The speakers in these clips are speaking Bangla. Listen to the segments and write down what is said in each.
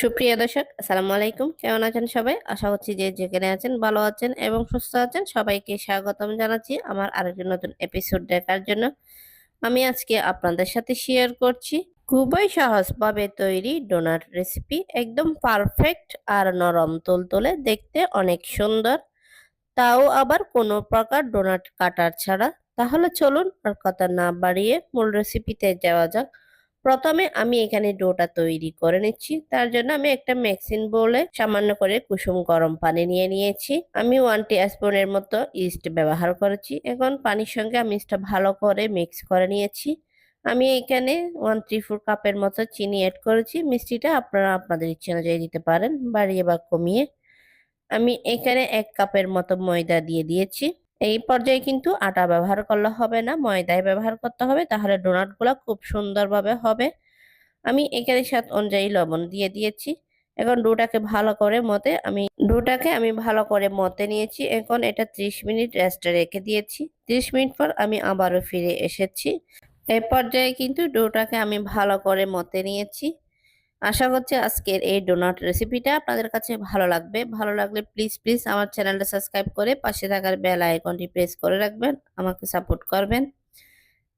সুপ্রিয় দর্শক, আসসালামু আলাইকুম। কেমন আছেন সবাই? আশা করছি যে যেখানে আছেন ভালো আছেন এবং সুস্থ আছেন। সবাইকে স্বাগতম জানাচ্ছি আমার আরেকটি নতুন এপিসোড দেখার জন্য। আমি আজকে আপনাদের সাথে শেয়ার করছি খুবই সহজভাবে তৈরি ডোনাট রেসিপি একদম পারফেক্ট আর নরম তুলতুলে, দেখতে অনেক সুন্দর। তাও আবার কোনো প্রকার ডোনাট কাটার ছাড়া। তাহলে চলুন আর কথা না বাড়িয়ে মূল রেসিপিতে যাওয়া যাক। প্রথমে আমি এখানে ডোটা তৈরি করে নিচ্ছি। তার জন্য আমি একটা মেক্সিন বলে সামান্য করে কুসুম গরম পানি নিয়ে নিয়েছি। আমি ওয়ান স্পুনের মতো ইস্ট ব্যবহার করেছি। এখন পানির সঙ্গে আমি ইস্টটা ভালো করে মিক্স করে নিয়েছি। আমি এখানে ওয়ান থ্রি ফোর কাপের মতো চিনি অ্যাড করেছি। মিষ্টিটা আপনারা আপনাদের ইচ্ছে অনুযায়ী দিতে পারেন, বাড়িয়ে বা কমিয়ে। আমি এখানে এক কাপের মতো ময়দা দিয়ে দিয়েছি। এই পর্যায়ে কিন্তু আটা ব্যবহার করলে হবে না ময়দায় ব্যবহার করতে হবে, তাহলে ডোনাটগুলো খুব সুন্দরভাবে হবে। আমি এখানে সাত অনুযায়ী লবণ দিয়ে দিয়েছি। এখন ডোটাকে ভালো করে মতে, আমি ডোটাকে আমি ভালো করে মতে নিয়েছি। এখন এটা 30 মিনিট রেস্টে রেখে দিয়েছি। 30 মিনিট পর আমি আবারও ফিরে এসেছি। এই পর্যায়ে কিন্তু ডোটাকে আমি ভালো করে মতে নিয়েছি। আশা করছি আজকের এই ডোনাট রেসিপিটা আপনাদের কাছে ভালো লাগবে। ভালো লাগলে প্লিজ প্লিজ আমার চ্যানেলটা সাবস্ক্রাইব করে পাশে থাকার বেল আইকনটি প্রেস করে রাখবেন, আমাকে সাপোর্ট করবেন।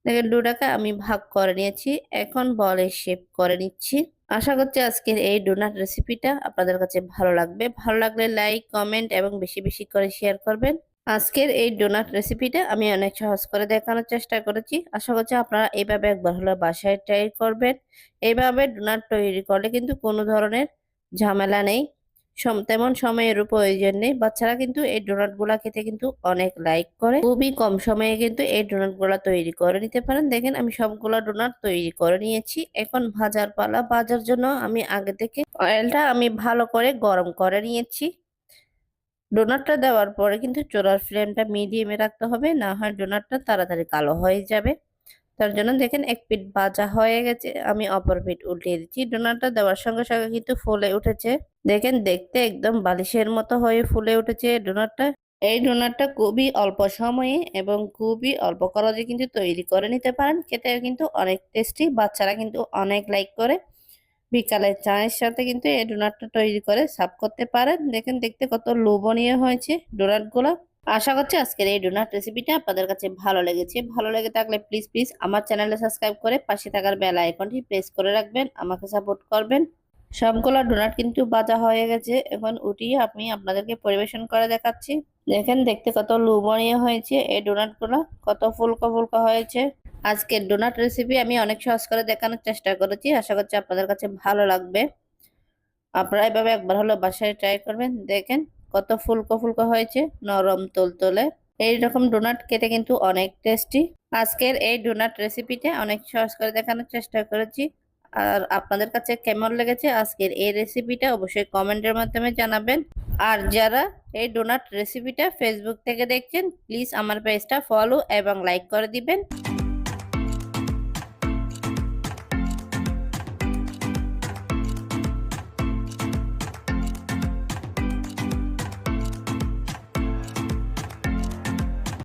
দেখেন ডোটাকে আমি ভাগ করে নিয়েছি, এখন বলে শেপ করে নিচ্ছি। আশা করছি আজকের এই ডোনাট রেসিপিটা আপনাদের কাছে ভালো লাগবে। ভালো লাগলে লাইক কমেন্ট এবং বেশি বেশি করে শেয়ার করবেন। আজকের এই ডোনাট রেসিপিটা আমি অনেক সহজ করে দেখানোর চেষ্টা করেছি। আশা করছি আপনারা এইভাবে একবার হলে বাসায় ট্রাই করবেন। এইভাবে ডোনাট তৈরি করলে কিন্তু কোনো ধরনের ঝামেলা নেই। সম তেমন সময়ের প্রয়োজন নেই। বাচ্চারা কিন্তু এই ডোনাটগুলা খেতে কিন্তু অনেক লাইক করে। খুবই কম সময়ে কিন্তু এই ডোনাটগুলা তৈরি করে নিতে পারেন। দেখেন, আমি সবগুলা ডোনাট তৈরি করে নিয়েছি। এখন ভাজার পালা, ভাজার জন্য আমি আগে থেকে অয়েলটা আমি ভালো করে গরম করে নিয়েছি। ডোনাটটা দেওয়ার পরে কিন্তু চোলার ফ্লেমটা মিডিয়ামে রাখতে হবে, না হয় ডোনাটটা তাড়াতাড়ি কালো হয়ে যাবে। তার জন্য দেখেন এক পিঠ ভাজা হয়ে গেছে, আমি অপর পিঠ উল্টিয়ে দিচ্ছি। ডোনাটটা দেওয়ার সঙ্গে সঙ্গে কিন্তু ফুলে উঠেছে। দেখেন দেখতে একদম বালিশের মতো হয়ে ফুলে উঠেছে ডোনাটটা। এই ডোনাটটা খুবই অল্প সময়ে এবং খুবই অল্প খরচে কিন্তু তৈরি করে নিতে পারেন। খেতে কিন্তু অনেক টেস্টি বাচ্চারা কিন্তু অনেক লাইক করে। বিকালের চায়ের সাথে কিন্তু এই ডোনাটটা তৈরি করে সার্ভ করতে পারেন। দেখেন, দেখতে কত লোভনীয় হয়েছে ডোনাটগুলো। আশা করছি আজকের এই ডোনাট রেসিপিটা আপনাদের কাছে ভালো লেগেছে। ভালো লেগে থাকলে প্লিজ প্লিজ আমার চ্যানেলে সাবস্ক্রাইব করে পাশে থাকার বেল আইকনটি প্রেস করে রাখবেন, আমাকে সাপোর্ট করবেন। সবগুলো ডোনাট কিন্তু বাজা হয়ে গেছে। এখন উঠিয়ে আমি আপনাদেরকে পরিবেশন করে দেখাচ্ছি। দেখেন, দেখতে কত লোভনীয় হয়েছে এই ডোনাটগুলো। কত ফুলকো ফুলকো হয়েছে। আজকের ডোনাট রেসিপি আমি অনেক সহজ করে দেখানোর চেষ্টা করেছি। আশা করছি আপনাদের কাছে ভালো লাগবে। আপনারা এভাবে একবার হলো বাসায় ট্রাই করবেন। দেখেন কত ফুলকো ফুলকো হয়েছে, নরম তোলতোলে। এইরকম ডোনাট কেটে কিন্তু অনেক টেস্টি আজকের এই ডোনাট রেসিপিটা অনেক সহজ করে দেখানোর চেষ্টা করেছি। আর আপনাদের কাছে কেমন লেগেছে আজকের এই রেসিপিটা অবশ্যই কমেন্টের মাধ্যমে জানাবেন। আর যারা এই ডোনাট রেসিপিটা ফেসবুক থেকে দেখছেন প্লিজ আমার পেজটা ফলো এবং লাইক করে দিবেন।